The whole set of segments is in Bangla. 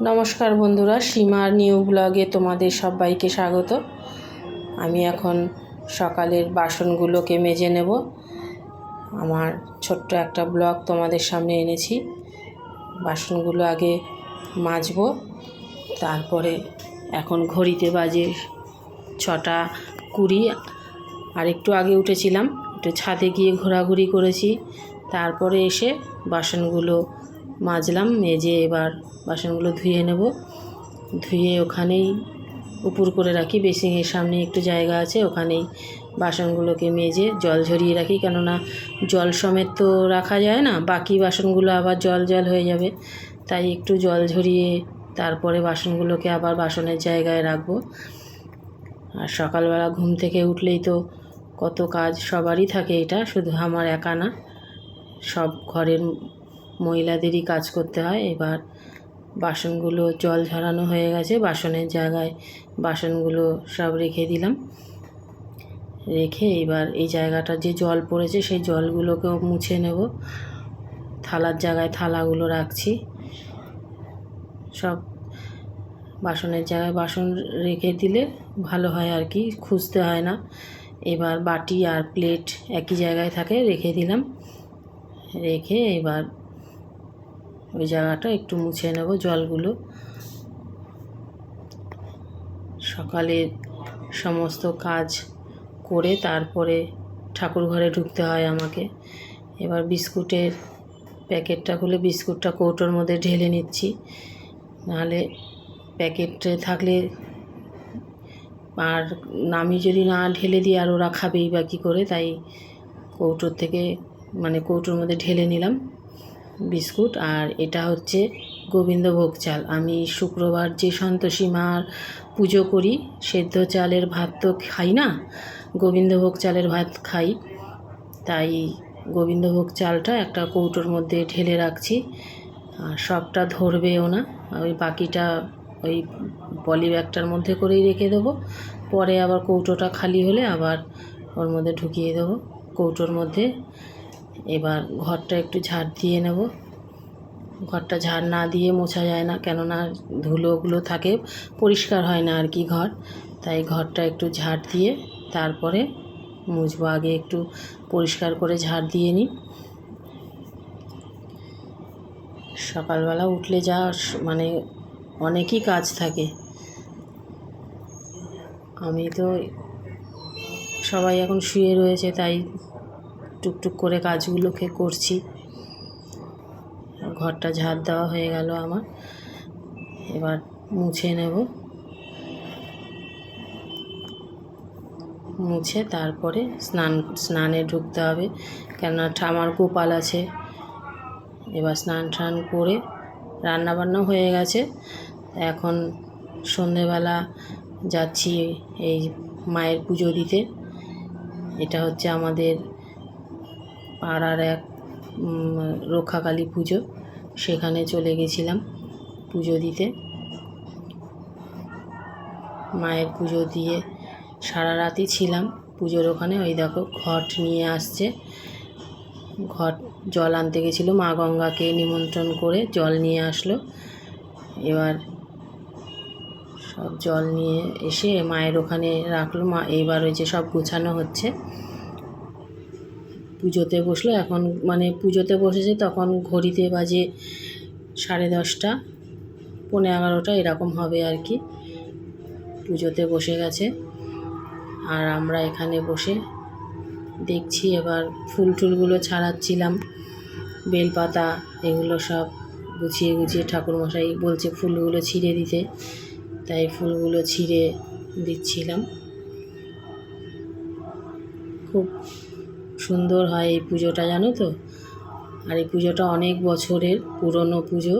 নমস্কার বন্ধুরা, সীমার নিউ ব্লগে তোমাদের সবাইকে স্বাগত। আমি এখন সকালের বাসনগুলোকে মেজে নেব। আমার ছোট্ট একটা ব্লগ তোমাদের সামনে এনেছি। বাসনগুলো আগে মাজবো, তারপরে এখন ঘড়িতে বাজে ছটা কুড়ি। আর একটু আগে উঠেছিলাম, একটু ছাদে গিয়ে ঘোরাঘুরি করেছি। তারপরে এসে বাসনগুলো মাজলাম, মেজে এবার বাসনগুলো ধুয়ে নেব। ধুয়ে ওখানেই উপর করে রাখি, বেসিংয়ের সামনে একটু জায়গা আছে, ওখানেই বাসনগুলোকে মেজে জল ঝরিয়ে রাখি। কেননা জল সমেত তো রাখা যায় না, বাকি বাসনগুলো আবার জল জল হয়ে যাবে। তাই একটু জল ঝরিয়ে তারপরে বাসনগুলোকে আবার বাসনের জায়গায় রাখব। আর সকালবেলা ঘুম থেকে উঠলেই তো কত কাজ সবারই থাকে এটা, শুধু আমার একা না, সব ঘরের মহিলাদেরই কাজ করতে হয়। এবার বাসনগুলো, জল ঝরানো হয়ে গেছে। বাসনের জায়গায় বাসনগুলো সব রেখে দিলাম। রেখে এবার এই জায়গাটা যে জল পড়েছে, সেই জলগুলোকেও মুছে নেব। থালার জায়গায় থালাগুলো রাখছি। সব বাসনের জায়গায় বাসন রেখে দিলে ভালো হয় আর কি, খুঁজতে হয় না। এবার বাটি আর প্লেট একই জায়গায় থাকে, রেখে দিলাম। রেখে এবার ওই জায়গাটা একটু মুছে নেব জলগুলো। সকালে সমস্ত কাজ করে তারপরে ঠাকুর ঘরে ঢুকতে হয় আমাকে। এবার বিস্কুটের প্যাকেটটা খুলে বিস্কুটটা কৌটোর মধ্যে ঢেলে নিচ্ছি। নাহলে প্যাকেটে থাকলে আর আমি যদি না ঢেলে দিই, আর ওরা খাবেই বা কী করে, তাই কৌটোর থেকে মানে কৌটোর মধ্যে ঢেলে নিলাম। বিস্কুট আর এটা হচ্ছে গোবিন্দভোগ চাল। আমি শুক্রবার যে সন্তোষী মার পুজো করি, সেদ্ধ চালের ভাত তো খাই না, গোবিন্দভোগ চালের ভাত খাই। তাই গোবিন্দভোগ চালটা একটা কৌটোর মধ্যে ঢেলে রাখছি, আর সবটা ধরবেও না। ওই বাকিটা ওই পলি ব্যাগটার মধ্যে করেই রেখে দেবো। পরে আবার কৌটোটা খালি হলে আবার ওর মধ্যে ঢুকিয়ে দেবো। কৌটোর মধ্যে এবার ঘরটা একটু ঝাড় দিয়ে নেব। ঘরটা ঝাড় না দিয়ে মোছা যায় না, কেননা ধুলোগুলো থাকে, পরিষ্কার হয় না আর কি ঘর। তাই ঘরটা একটু ঝাড় দিয়ে তারপরে মুছবো। আগে একটু পরিষ্কার করে ঝাড় দিয়ে নিই। সকালবেলা উঠলে যা মানে অনেকই কাজ থাকে। আমি তো সবাই এখন শুয়ে রয়েছে, তাই টুকটুক করে কাজগুলোকে করছি। ঘরটা ঝাড় দেওয়া হয়ে গেল আমার। এবার মুছে নেব। মুছে তারপরে স্নান, স্নানে ঢুকতে হবে। কেননা আমার গোপাল আছে। এবার স্নান টান করে রান্নাবান্না হয়ে গেছে। এখন সন্ধেবেলা যাচ্ছি এই মায়ের পুজো দিতে। এটা হচ্ছে আমাদের পাড়ার এক রক্ষাকালী পুজো। সেখানে চলে গেছিলাম পুজো দিতে। মায়ের পুজো দিয়ে সারা রাতই ছিলাম পুজোর ওখানে। ওই দেখো ঘট নিয়ে আসছে। ঘট জল আনতে গেছিল। মা গঙ্গাকে নিমন্ত্রণ করে জল নিয়ে আসলো। এবার সব জল নিয়ে এসে মায়ের ওখানে রাখল। মা এইবার ওই যে সব গুছানো হচ্ছে। পুজোতে বসল। এখন মানে পুজোতে বসেছে তখন ঘড়িতে বাজে সাড়ে দশটা পনেরো এগারোটা এরকম হবে আর কি। পুজোতে বসে গেছে। আর আমরা এখানে বসে দেখছি এবার ফুল টুলগুলো ছাড়াচ্ছিলাম, বেলপাতা এগুলো সব গুছিয়ে গুছিয়ে ঠাকুরমশাই বলছে ফুলগুলো ছিঁড়ে দিতে, তাই ফুলগুলো ছিঁড়ে দিচ্ছিলাম। খুব সুন্দর হয় এই পুজোটা, জানো তো? আর এই পুজোটা অনেক বছরের পুরনো পুজো।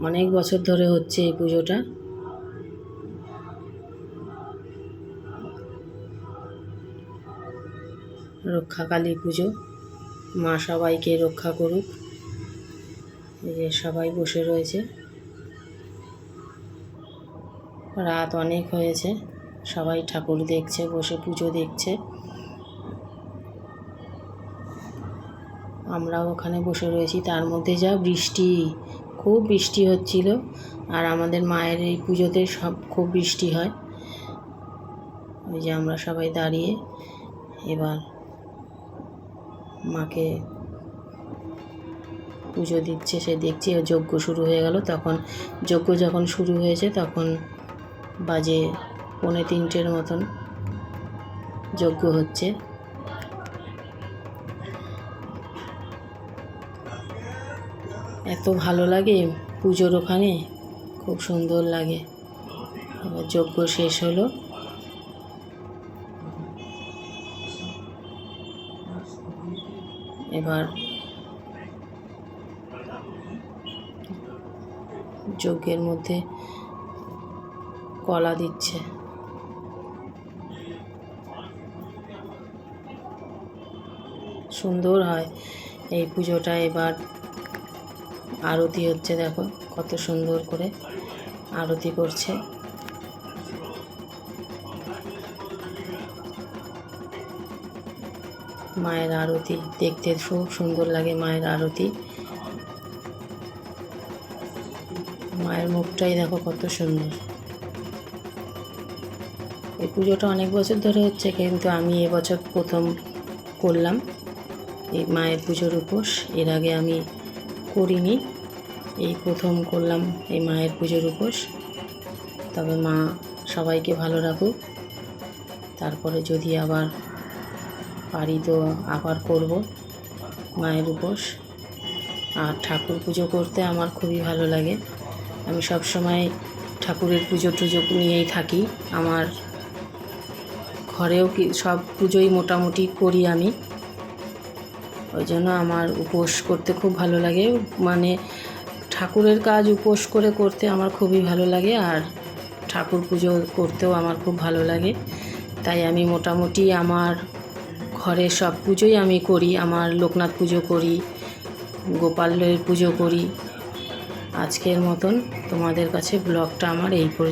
অনেক বছর ধরে হচ্ছে এই পুজোটা। রক্ষাকালী পুজো। মা সবাইকে রক্ষা করুক। এই যে সবাই বসে রয়েছে। রাত অনেক হয়েছে। সবাই ঠাকুর দেখছে, বসে পুজো দেখছে। আমরাও ওখানে বসে রয়েছি। তার মধ্যে যা বৃষ্টি, খুব বৃষ্টি হচ্ছিল। আর আমাদের মায়ের এই পুজোতে সব খুব বৃষ্টি হয়। ওই যে আমরা সবাই দাঁড়িয়ে এবার মাকে পুজো দিচ্ছে, সে দেখছি যজ্ঞ শুরু হয়ে গেল। তখন যজ্ঞ যখন শুরু হয়েছে, তখন বাজে পৌনে তিনটের মতন যজ্ঞ হচ্ছে। এত ভালো লাগে পুজোর ওখানে, খুব সুন্দর লাগে। এবার যজ্ঞ শেষ হলো। এবার যজ্ঞের মধ্যে কলা দিচ্ছে। সুন্দর হয় এই পুজোটা এবার। আরতি হচ্ছে দেখো, কত সুন্দর করে আরতি করছে। মায়ের আরতি দেখতে খুব সুন্দর লাগে মায়ের আরতি। মায়ের মুখটাই দেখো কত সুন্দর। এই পুজোটা অনেক বছর ধরে হচ্ছে, কিন্তু আমি এবছর প্রথম করলাম এই মায়ের পুজোর উপোস। এর আগে আমি করিনি। এই প্রথম করলাম এই মায়ের পুজোর উপোস। তবে মা সবাইকে ভালো রাখুক। তারপরে যদি আবার পারি তো আবার করব মায়ের উপোস। আর ঠাকুর পুজো করতে আমার খুবই ভালো লাগে। আমি সব সময় ঠাকুরের পুজো টুজো নিয়েই থাকি। আমার ঘরেও কি সব পুজোই মোটামুটি করি আমি। ওই জন্য আমার উপোস করতে খুব ভালো লাগে। মানে ঠাকুরের কাজ উপোস করে করতে আমার খুবই ভালো লাগে আর ঠাকুর পুজো করতেও আমার খুব ভালো লাগে। তাই আমি মোটামুটি আমার ঘরে সব পুজোই আমি করি, আমার লোকনাথ পুজো করি গোপালের পুজো করি। আজকের মতন তোমাদের কাছে ব্লগটা আমার এই পর্যন্ত।